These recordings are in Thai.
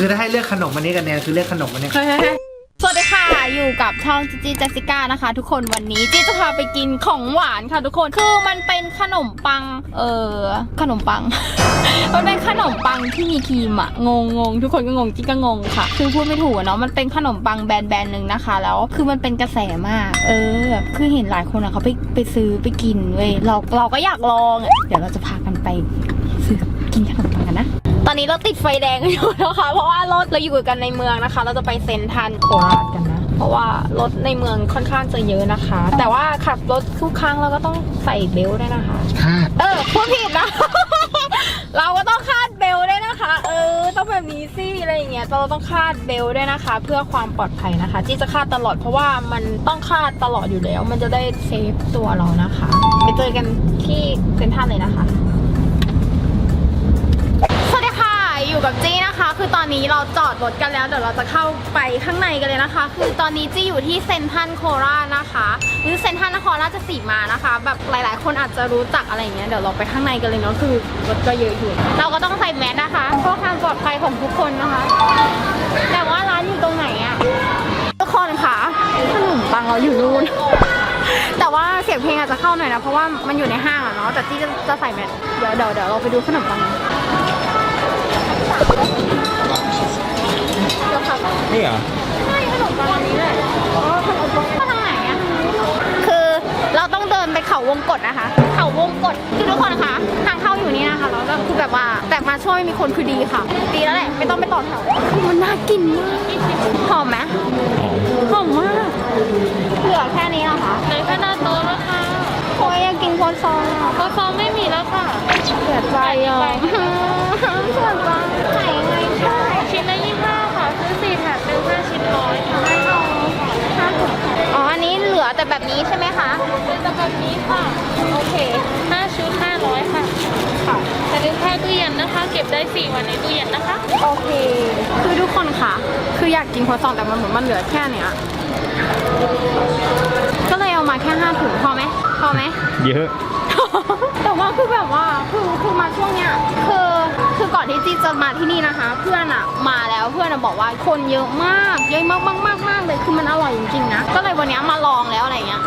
คือถ้าให้เลือกขนมอันนี้กับแนนคือเลือกขนมอันนี้สวัสดีค่ะ อยู่กับช่องจีจีเจสสิก้านะคะ ทุกคนวันนี้จีจะพาไปกินของหวานค่ะทุกคน คือมันเป็นขนมปัง เออขนมปัง มันเป็นขนมปังที่มีครีมอะงงงงทุกคนก็งงจีก็งงค่ะ คือพูดไม่ถูกอะเนาะ มันเป็นขนมปังแบรนด์แบรนด์หนึ่งนะคะ แล้วคือมันเป็นกระแสมาก เออแบบคือเห็นหลายคนอะเขาไปไปซื้อไปกินเว้ย เราเราก็อยากลองอะเดี๋ยวเราจะพากันไปซื้อกินขนม ตอนนี้เราติดไฟแดงอยู่นะคะ เพราะว่ารถเราอยู่กันในเมืองนะคะ เราจะไปเซ็นทรัลโคราชกันนะ เพราะว่ารถในเมืองค่อนข้างจะเยอะนะคะ แต่ว่าขับรถทุกครั้งเราก็ต้องใส่เบลต์ด้วยนะคะ คาดเออพูดผิดนะ เราก็ต้องคาดเบลต์ด้วยนะคะ เออ ต้องแบบนี้สิอะไรอย่างเงี้ยเราต้องคาดเบลต์ด้วยนะคะ เพื่อความปลอดภัยนะคะที่จะคาดตลอดเพราะว่ามันต้องคาดตลอดอยู่แล้ว มันจะได้เซฟตัวเรานะคะ ไปเจอกันที่เซ็นทรัลเลยนะคะ อยู่กับจี้นะคะ คือตอนนี้เราจอดรถกันแล้ว เดี๋ยวเราจะเข้าไปข้างในกันเลยนะคะ คือตอนนี้จี้อยู่ที่เซนทรัลโคราชนะคะ หรือเซนทรัลนครราชสีมานะคะ แบบหลาย ๆ คนอาจจะรู้จักอะไรอย่างเงี้ย เดี๋ยวเราไปข้างในกันเลยเนาะ คือรถก็เยอะอยู่ เราก็ต้องใส่แมสนะคะ เพื่อความปลอดภัยของทุกคนนะคะ แต่ว่าร้านอยู่ตรงไหนอะทุกคนคะขนมปังเราอยู่นู่น แต่ว่าเสียงเพลงอาจจะเข้าหน่อยนะ เพราะว่ามันอยู่ในห้างอะเนาะ แต่จี้จะจะใส่แมสเดี๋ยวเดี๋ยวเดี๋ยวเราไปดูขนมปัง กันเดี๋ยวค่ะนี่เหรอใช่ขนมปังอันนี้แหละอ๋อขนมปังมาทางไหนอะคือเราต้องเดินไปเขาวงกตนะคะ เขาวงกตคือทุกคนคะทางเข้าอยู่นี่นะคะแล้วก็คือแบบว่าแต่มาช่วยมีคนคือดีค่ะ ดีแล้วแหละไม่ต้องไปต่อแถวคือมันน่ากินมากหอมไหมหอมมากเหลือแค่นี้เหรอคะในขนาดโต๊ะแล้วค่ะโอ้ยอยากกินโคอนซองอะโต๊ะซองไม่มีแล้วค่ะเสียใจอะเสียใจ แบบนี้ค่ะ โอเคห้าชุดห้าร้อยค่ะ ค่ะแต่ลืมแค่ตู้เย็นนะคะ เก็บได้สี่วันในตู้เย็นนะคะ โอเค คือทุกคนค่ะ คืออยากกินครัวซองแต่มันเหมือนมันเหลือแค่เนี้ย ก็เลยเอามาแค่ห้าถุงพอไหมพอไหม เยอะ แต่ว่าคือแบบว่าคือคือมาช่วงเนี้ยคือคือก่อนที่จีจะมาที่นี่นะคะ เพื่อนอะมาแล้วเพื่อนอะบอกว่าคนเยอะมาก เยอะมากมากมากมากเลยคือมันอร่อยจริงๆนะก็เลยวันเนี้ยมาลองแล้วอะไรเงี้ย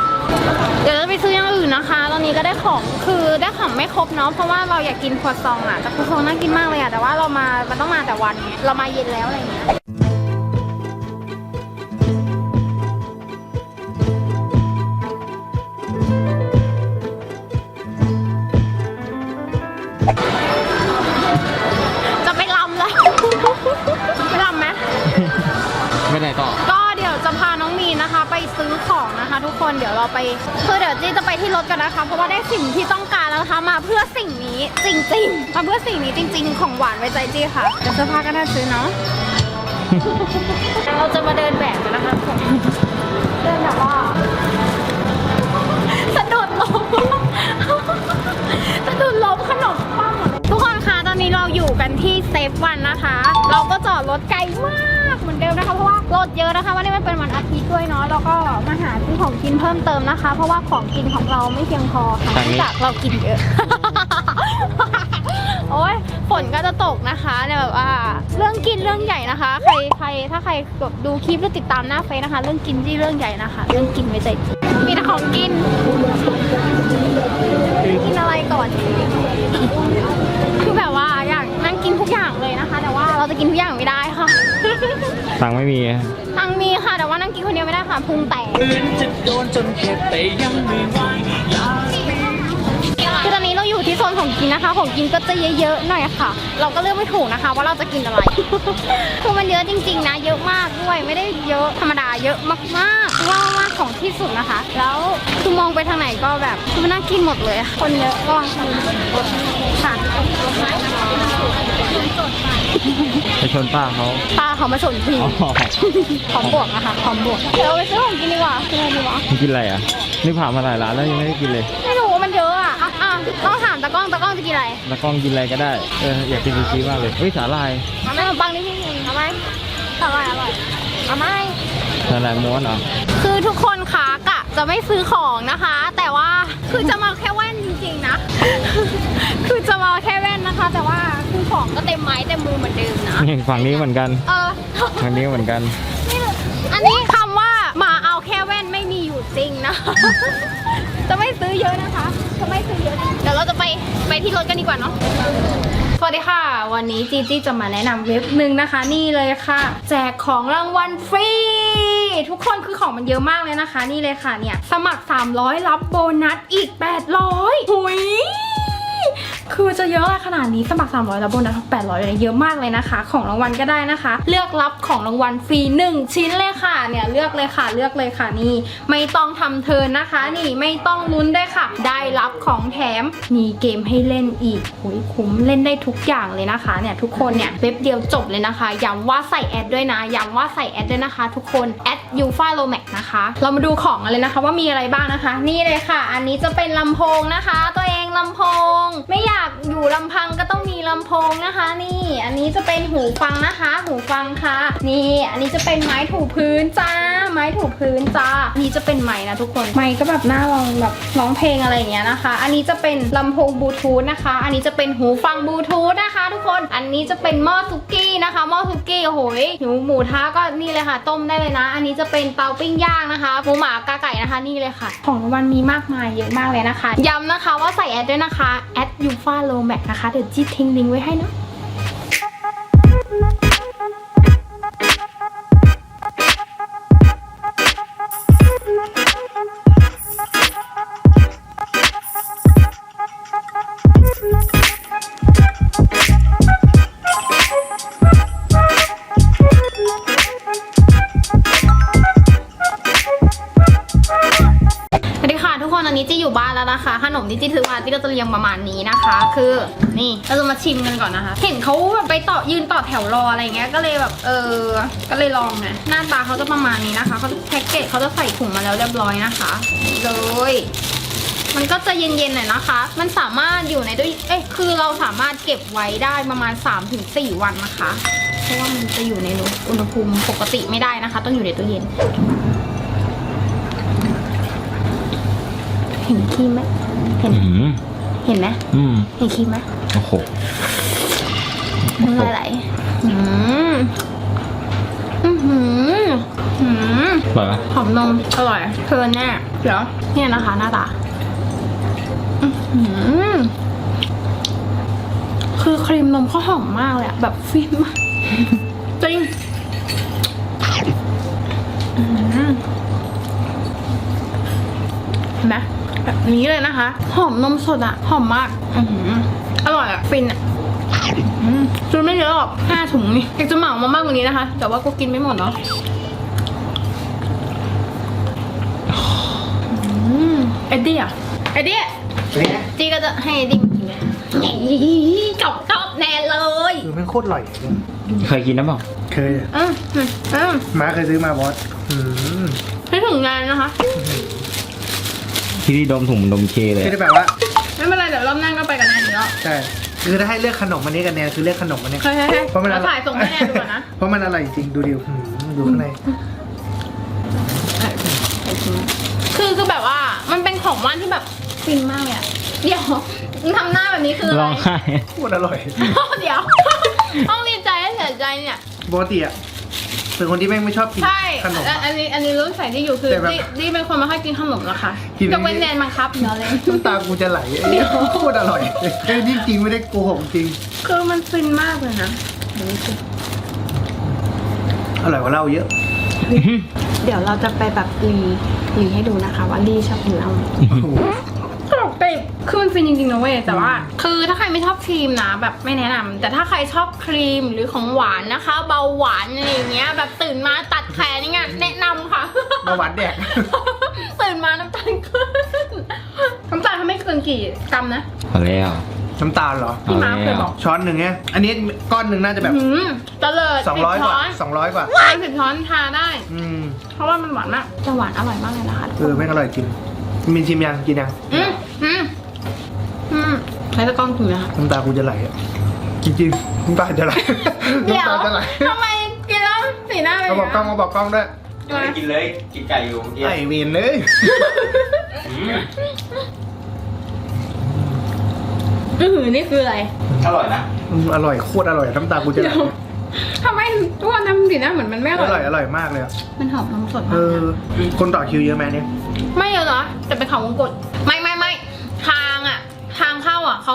เดี๋ยวเราจะไปซื้ออย่างอื่นนะคะ ตอนนี้ก็ได้ของคือได้ของไม่ครบเนาะ เพราะว่าเราอยากกินครัวซองอะแต่ครัวซองน่ากินมากเลยอะแต่ว่าเรามา มันต้องมาแต่วันไงเรามาเย็นแล้วอะไรเงี้ย ถกันนะคะ เพราะว่าได้สิ่งที่ต้องการแล้วนะคะมาเพื่อสิ่งนี้จริงๆมาเพื่อสิ่งนี้จริง ๆ ของหวานไว้ใจจี้ค่ะเดี๋ยวเสื้อผ้าก็น่าซื้อเนาะเราจะมาเดินแบบกันนะคะทุกคนเดินแบบว่าสะดุดล้มสะดุดล้มขนมปังหมดเลยทุกคนคะตอนนี้เราอยู่กันที่เซฟวันนะคะ เราก็จอดรถไกลมาก เหมือนเดิมนะคะเพราะว่ารถเยอะนะคะวันนี้มันเป็นวันอาทิตย์ด้วยเนาะแล้วก็มาหาซื้อของกินเพิ่มเติมนะคะ เพราะว่าของกินของเราไม่เพียงพอค่ะทางนี้เนื่องจากเรากินเยอะ โอ้ยฝนก็จะตกนะคะเนี่ยแบบว่า เรื่องกินเรื่องใหญ่นะคะ ใครใครถ้าใครแบบดูคลิปหรือติดตามหน้าเฟซนะคะ เรื่องกินที่เรื่องใหญ่นะคะ เรื่องกินไม่ใจจริงมีแต่ของกิน กินอะไรก่อน คือแบบว่าอยากนั่งกินทุกอย่างเลยนะคะ แต่ว่าเราจะกินทุกอย่างไม่ได้ค่ะ ตังค์ไม่มีตังค์มีค่ะ แต่ว่านั่งกินคนเดียวไม่ได้ค่ะพุงแตกคือตอนนี้เราอยู่ที่โซนของกินนะคะ ของกินก็จะเยอะๆหน่อยค่ะ เราก็เลือกไม่ถูกนะคะ ว่าเราจะกินอะไรคือมันเยอะจริง ๆ นะ เยอะมากด้วยไม่ได้เยอะธรรมดาเยอะมากๆว้าว ของที่สุดนะคะ แล้วคือมองไปทางไหนก็แบบคือมันน่ากินหมดเลยอะคนเยอะก็ค่ะไปชนป้าเขาป้าเขามาชนทีอ๋อพร้อมบวกนะคะพร้อมบวกเดี๋ยวเราไปซื้อของกินดีกว่าคืออะไรดีวะกินอะไรอะนี่ผ่านมาหลายร้านแล้วยังไม่ได้กินเลยไม่รู้ว่ามันเยอะอะอะอะต้องถามตากล้องตากล้องจะกินอะไรแล้วกล้องกินอะไรก็ได้เอออยากกินซูชิมากเลยเฮ้ยสาลายเอาไหมขนมปังนี่พี่มีเอาไหมอร่อยอร่อยเอาไหม สาลายม้วนเหรอคือทุกคนคะกะจะไม่ซื้อของนะคะ แต่ว่าคือจะมาแค่แว่นจริงๆนะ คือจะมาแค่แว่นนะคะ แต่ว่าคือของก็เต็มไม้เต็มมือเหมือนเดิมนะนี่ฝั่งนี้เหมือนกันเออฝั่งนี้เหมือนกัน อันนี้คำว่ามาเอาแค่แว่นไม่มีอยู่จริงนะ จะไม่ซื้อเยอะนะคะจะไม่ซื้อเยอะนะเดี๋ยวเราจะไปไปที่รถกันดีกว่าเนาะสวัสดีค่ะ วันนี้จีจี้จะมาแนะนำเว็บหนึ่งนะคะ นี่เลยค่ะ แจกของรางวัลฟรี ทุกคนคือของมันเยอะมากเลยนะคะ นี่เลยค่ะเนี่ย สมัคร 300 รับโบนัสอีก 800หุย คือจะเยอะอะไรขนาดนี้สมัคร 300แล้วโบนัส800เลยเยอะมากเลยนะคะ ของรางวัลก็ได้นะคะ เลือกรับของรางวัลฟรี1 ชิ้นเลยค่ะเนี่ยเลือกเลยค่ะเลือกเลยค่ะนี่ ไม่ต้องทำเทิร์นนะคะ นี่ไม่ต้องลุ้นด้วยค่ะ ได้รับของแถมมีเกมให้เล่นอีกโอ้ยคุ้มเล่นได้ทุกอย่างเลยนะคะเนี่ยทุกคนเนี่ยเว็บเดียวจบเลยนะคะย้ำว่าใส่แอดด้วยนะย้ำว่าใส่แอดด้วยนะคะ ทุกคนแอดยูฟาโลแมกนะคะ เรามาดูของกันเลยนะคะว่ามีอะไรบ้างนะคะ นี่เลยค่ะ อันนี้จะเป็นลำโพงนะคะ ตัวเองลำโพง ไม่อยากอยู่ลำพังก็ต้องมีลำโพงนะคะ นี่ อันนี้จะเป็นหูฟังนะคะ หูฟังค่ะ นี่อันนี้จะเป็นไม้ถูพื้นจ้า ไม้ถูพื้นจ้าอันนี้จะเป็นไม้นะทุกคนไม้ก็แบบน่าลองแบบร้องเพลงอะไรอย่างเงี้ยนะคะ อันนี้จะเป็นลำโพงบลูทูธนะคะ อันนี้จะเป็นหูฟังบลูทูธนะคะ ทุกคนอันนี้จะเป็นหม้อซุกี้นะคะหม้อซุกี้โอ้โหยหิวหมูท้าก็นี่เลยค่ะ ต้มได้เลยนะ อันนี้จะเป็นเตาปิ้งย่างนะคะหมูหมากาไก่นะคะนี่เลยค่ะ ของรางวัลมีมากมายเยอะมากเลยนะคะย้ำนะคะว่าใส่แอดด้วยนะคะแอดยูฟาโลแมกนะคะ เดี๋ยวจี้ทิ้งลิงก์ไว้ให้นะ อนนี้จี้อยู่บ้านแล้วนะคะ ขนมที่จี้ซื้อมาจี้ก็จะเรียงประมาณนี้นะคะ คือนี่เราจะมาชิมกันก่อนนะคะ เห็นเขาแบบไปต่อยืนต่อแถวรออะไรเงี้ยก็เลยแบบเออก็เลยลองไงหน้าตาเขาจะประมาณนี้นะคะเขาแพ็กเกจเขาจะใส่ถุงมาแล้วเรียบร้อยนะคะเลยมันก็จะเย็นๆหน่อยนะคะ มันสามารถอยู่ในตู้เอ้ยคือเราสามารถเก็บไว้ได้ประมาณ 3-4 วันนะคะ เพราะว่ามันจะอยู่ในอุณหภูมิปกติไม่ได้นะคะ ต้องอยู่ในตู้เย็น ห็นครีมไหมเห็น อืมเห็นไหมอืมเห็นครีมไหมโอ้โหน้ำลายไหลอืมอือหืออืมอร่อยปะหอมนมอร่อยเพลินแน่เดี๋ยวเนี่ยนะคะหน้าตาอื้อหือคือครีมนมเขาหอมมากเลยอะแบบฟินมากจริงอื้อหือเห็นไหม แบบนี้เลยนะคะ หอมนมสดอะหอมมากอื้อหืออร่อยอะฟินอะอืมซื้อไม่เยอะหรอกห้าถุงนี่อยากจะเหมามามากกว่านี้นะคะ แต่ว่าก็กินไม่หมดเนาะอืมเอ็ดดี้อะเอ็ดดี้จีก็จะให้เอ็ดดี้มากินเนี่ยจบจบแน่เลยคือมันโคตรอร่อยเคยกินนะบอกเคยอืมอืมอืมม้าเคยซื้อมาบอสอืมให้ถึงงานนะคะ ที่นี่ดมถุงดมเคเลยคือแบบว่าไม่เป็นไรเดี๋ยวรอบหน้าก็ไปกันแนนอีกแล้วใช่คือถ้าให้เลือกขนมอันนี้กับแนนคือเลือกขนมอันนี้เฮ้ยเฮ้ยเฮ้ยเพราะมันอเราร่อยถ่ายส่งให้แนนดูก่อนนะเพราะมันอร่อยจริงดูดิอืมดูข้างในคือคือแบบว่ามันเป็นของว่านที่แบบฟินมากเลยอะเดี๋ยวทำหน้าแบบนี้คืออะไร ร้องไห้ โคตรอร่อย เดี๋ยว ต้องดีใจและเสียใจเนี่ย ปกติอะ เป็นคนที่แม่งไม่ชอบกินใช่ขนมอันอันนี้อันนี้รู้ใส่ที่อยู่คือแต่แบบที่ที่เป็นคนไม่ค่อยกินขนมหรอกค่ะกินยกเว้นแนนบังคับเนาะเลย น้ำตากูจะไหลไอ้เหี้ยโคตรอร่อยไอ้นี่จริงไม่ได้โกหกจริง คือมันฟินมากเลยนะเดี๋ยวนี้สิอร่อยกว่าเหล้าเยอะ เดี๋ยวเราจะไปแบบรีรีให้ดูนะคะ ว่ารีชอบกินเหล้าโอ้โห ตลกเต็คือมันฟินจริงๆนะเว้ยแต่ว่า คือถ้าใครไม่ชอบครีมนะแบบไม่แนะนำแต่ถ้าใครชอบครีมหรือของหวานนะคะ เบาหวานอะไรอย่างเงี้ย แบบตื่นมาตัดแขนนี่ไงแนะนำค่ะ เบาหวานแดก ตื่นมาน้ำตาลขึ้นน้ำตาลทำไม่เกินกี่กรัมนะพอแล้วน้ำตาลเหรอ พี่ม้าเคยบอกช้อนหนึ่งเนี่ยอันนี้ก้อนหนึ่งน่าจะแบบ หืมตะเลิดสองร้อยสิบกว่าช้อนสองร้อยกว่าช้อนสิบช้อนทาได้ อืมเพราะว่ามันหวานมากจะหวานอร่อยมากเลยนะคะทุกเอคนอแม่งอร่อยจริงมินชิมยังกินยัง อืมอืมอืม ใช้ตะกร้องถือนะคะน้ำตากูจะไหลอะจริงๆน้ำตาจะไหลเดี๋ยวน้ำตาจะไหลทำไมกินแล้วสีหน้าเป็นมาบอกกล้องมาบอกกล้องด้วยไงกินเลยกินไก่อยู่เมื่อกี้ไอเวนเลยอืมเอือหือนี่คืออะไรอร่อยนะอืมอร่อยโคตรอร่อยน้ำตากูจะไหลทำไมทุกคนทำสีหน้าเหมือนมันไม่ออร่ร่ออยยอร่อยมากเลยอะมันหอมนมสดเอมากอคนต่อคิวเยอะไหมเนี่ย ไม่เยอะเหรอแต่เป็นเขาวงกดไม่ไม่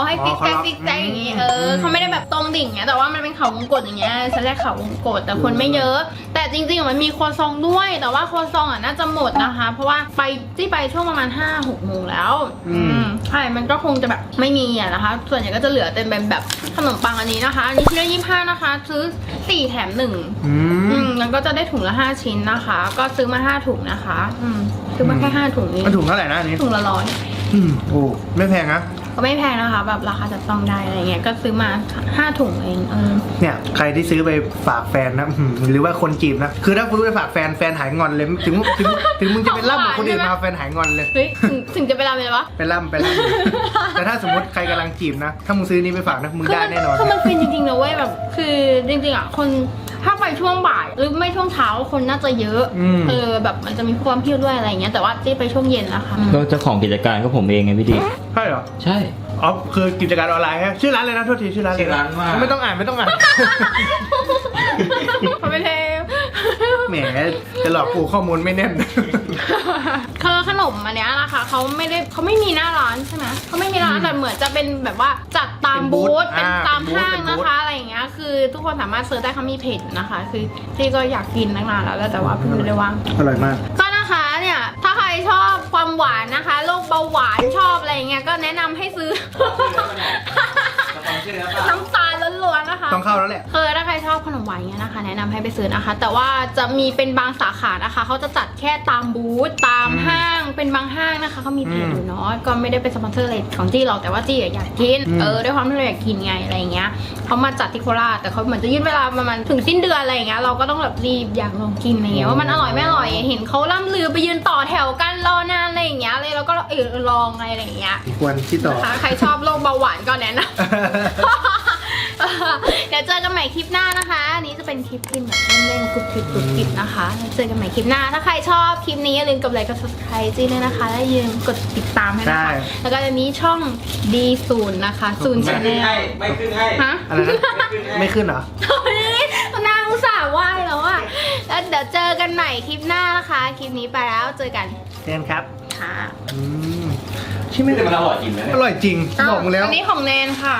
เข้าอะเขาให้อ๋อติ๊กแจ๊กเขาล็อกติ๊กแจ๊กอย่างงี้อืมเออเขาไม่ได้แบบตรงดิ่งเงี้ยแต่ว่ามันเป็นเขาวงกดอย่างเงี้ยฉันเรียกเขาวงกดแต่คนไม่เยอะ แต่จริงๆอะมันมีครัวซองด้วย แต่ว่าครัวซองอะน่าจะหมดนะคะ เพราะว่าไปที่ไปช่วงประมาณ5้าหกโมงแล้วอืมใช่มันก็คงจะแบบไม่มีอะนะคะ ส่วนใหญ่ก็จะเหลือเป็นแบบแบบขนมปังอันนี้นะคะอันนี้ชิ้นละยี่ห้านะคะ ซื้อสี่แถมหนึ่งอือืมมแล้วก็จะได้ถุงละห้าชิ้นนะคะ ก็ซื้อมาห้าถุงนะคะอืมซื้อมาแค่ห้าถุงนี้มันถุงเท่าไหร่นะอันนี้ถุงละร้อยอืมโอ้ไม่แพงนะ ก็ไม่แพงนะคะ แบบราคาจับต้องได้อะไรเงี้ยก็ซื้อมาห้าถุงเองเออเนี่ยใครที่ซื้อไปฝากแฟนนะอื้อหือหรือว่าคนจีบนะ คือถ้าซื้อไปฝากแฟนแฟนหายงอนเลยถึงถึงถึงมึงจะเป็นล่ำกับคนอื่นมาแฟนหายงอนเลย เฮ้ยถึงถึงจะไปรำเลยวะเป็นล่ำเป็นล่ำ แต่ถ้าสมมติใครกำลังจีบนะ ถ้ามึงซื้อนี้ไปฝากนะมึงได้แน่นอน คือมันฟินจริงๆนะเว้ยแบบ คือจริงๆอะคน ถ้าไปช่วงบ่ายหรือไม่ช่วงเช้าคนน่าจะเยอะ อืม เออแบบมันจะมีความเพี้ยวด้วยอะไรเงี้ยแต่ว่าที่ไปช่วงเย็นนะคะ ก็เจ้าของกิจการก็ผมเองไงพี่ดี ใช่เหรอ ใช่ อ๋อ คือกิจการออนไลน์ฮะชื่อร้านเลยนะ โทษที ชื่อร้านเลยชื่อร้านว่า ไม่ต้องอ่านไม่ต้องอ่านเขาไม่เทแหม จะหลอกกูข้อมูลไม่แน่น คือขน มอันเนี้ยนะคะเขาไม่ได้เขาไม่มีหน้าร้านใช่ไหมเขาไม่มีร้านแต่เหมือนจะเป็นแบบว่าจัดตามเป็นบูบูธธเป็นอ่าตามเป็นบูธห้างเป็นบูนะธ คะอะไรอย่างเงี้ยคือทุกคนสามารถซื้อได้เขามีเพจอยู่นะคะ คือที่ก็อยากกินตั้งนานแล้วแต่ว่าเพิ่งไม่ได้ว่าง อร่อยมาก ก็นะคะเนี่ยถ้าใครชอบความหวานนะคะโรคเบาหวานชอบอะไรอย่างเงี้ยก็แนะนำให้ซื้อ น้ำตาล ล้วนๆนะคะ ต้องเข้าแล้วแหละคือถ้าใครชอบขนมหวานเงี้ยนะคะ แนะนำให้ไปซื้อนะคะ แต่ว่าจะมีเป็นบางสาขานะคะ เขาจะจัดแค่ตามบูธตามอืมห้างเป็นบางห้างนะคะเขามีเพจอืมอยู่เนาะก็ไม่ได้เป็นสปอนเซอร์อะไรของจี้หรอกแต่ว่าจี้อยากกินอืม เออด้วยความที่เราอยากกินไงอะไรเงี้ยเขามาจัดที่โคราชแต่เขาเหมือนจะยืดเวลาประมาณถึงสิ้นเดือนอะไรอย่างเงี้ยเราก็ต้องแบบรีบอยากลองกินอะไรเงี้ยว่ามันอร่อยไม่อร่อยเห็นเขาล่ำลือไปยืนต่อแถวกันรอนานอะไรอย่างเงี้ยเลยเราก็เออลองอะไรอย่างเงี้ยควรที่ต่อ นะคะใครชอบโรคเบาหวานก็แนะนำ เดี๋ยวเจอกันใหม่คลิปหน้านะคะอันนี้จะเป็นคลิปกินแบบเล่นๆกรุบกริบกรุบกริบนะคะแล้วเจอกันใหม่คลิปหน้า ถ้าใครชอบคลิปนี้อย่าลืมกดไลค์กด subscribe จีด้วยนะคะ และอย่าลืมกดติดตามให้นะคะใช่แล้วก็อันนี้ช่อง D0 นะคะศูนย์ชาแนลไม่ขึ้นให้ ฮะ อะไรนะไม่ขึ้นเหรอโอ้ยนางอุตส่าห์ไหว้แล้วอะแล้วเดี๋ยวเจอกันใหม่คลิปหน้านะคะ คลิปนี้ไปแล้วเจอกันเช่นครับค่ะอืมใช่ไหมแต่มันอร่อยจริงนะเนี่ย อร่อยจริงบอกมึงแล้ว อันนี้ของแนนค่ะ